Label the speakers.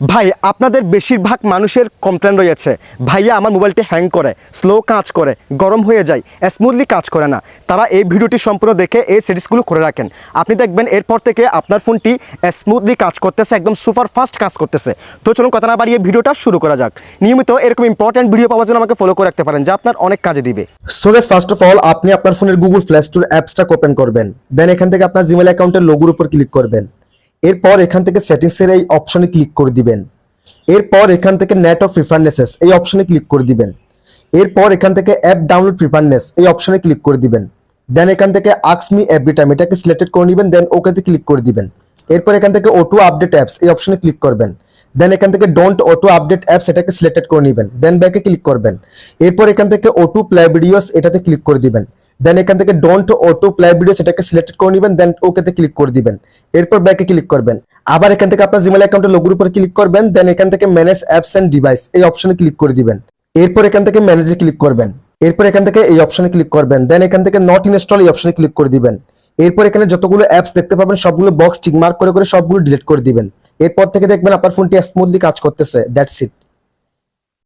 Speaker 1: ভাই, আপনাদের বেশিরভাগ মানুষের কমপ্লেন রয়েছে। ভাইয়া আমার মোবাইলটি হ্যাং করে স্লো কাজ করে, গরম হয়ে যায় স্মুথলি কাজ করে না। তারা এই ভিডিওটি সম্পূর্ণ দেখে এই সেটিংসগুলো করে রাখেন। আপনি দেখবেন এরপর থেকে আপনার ফোনটি স্মুথলি কাজ করতেছে, একদম সুপার ফাস্ট কাজ করতেছে। তো চলুন কথা না বাড়িয়ে ভিডিওটা শুরু করা যাক। নিয়মিত এরকম ইম্পর্টেন্ট ভিডিও পাওয়ার জন্য আমাকে ফলো করে রাখতে পারেন, যা আপনার অনেক কাজে দিবে। So guys first of all আপনি আপনার ফোনের গুগল প্লে স্টোর অ্যাপসটা ওপেন করবেন। দেন এখান থেকে আপনার জিমেল অ্যাকাউন্টের লোগোর উপর ক্লিক করবেন। এরপর এখান থেকে সেটিংসের এই অপশনে ক্লিক করে দিবেন। এরপর এখান থেকে নেট অফ প্রিফারনেসেস এই অপশনে ক্লিক করে দিবেন। এরপর এখান থেকে অ্যাপ ডাউনলোড প্রিফারনেস এই অপশনে ক্লিক করে দিবেন। দেন এখান থেকে আক্স মি এভরি টাইম এটাকে সিলেক্টেড করে নেবেন দেন ওকেতে ক্লিক করে দিবেন। এরপর এখান থেকে অটো আপডেট অ্যাপস এই অপশনে ক্লিক করবেন। দেন এখান থেকে ডোন্ট অটো আপডেট অ্যাপস এটাকে সিলেক্টেড করে নেবেন। দেন ব্যাকে ক্লিক করবেন। এরপর এখান থেকে অটো প্লে ভিডিওস এটাতে ক্লিক করে দিবেন। দেন এখান থেকে ডোন্ট অটো প্লে ভিডিওস এটাকে সিলেক্টেড করে নেবেন। দেন ওকেতে ক্লিক করে দিবেন। এরপর ব্যাকে ক্লিক করবেন। আবার এখান থেকে আপনার জিমেল অ্যাকাউন্টের লোগোর উপর ক্লিক করবেন। দেন এখান থেকে ম্যানেজ অ্যাপস এন্ড ডিভাইস এই অপশনে ক্লিক করে দিবেন। এরপর এখান থেকে ম্যানেজে ক্লিক করবেন। এরপর এখান থেকে এই অপশনে ক্লিক করবেন। দেন এখান থেকে নট ইনস্টল এই অপশনে ক্লিক করে দিবেন। এরপর এখানে যতগুলো অ্যাপস দেখতে পাবেন, সবগুলো বক্স টিক মার্ক করে করে সবগুলো ডিলিট করে দিবেন। এরপর থেকে দেখবেন আপনার ফোনটি স্মুথলি কাজ করতেছে দ্যাটস ইট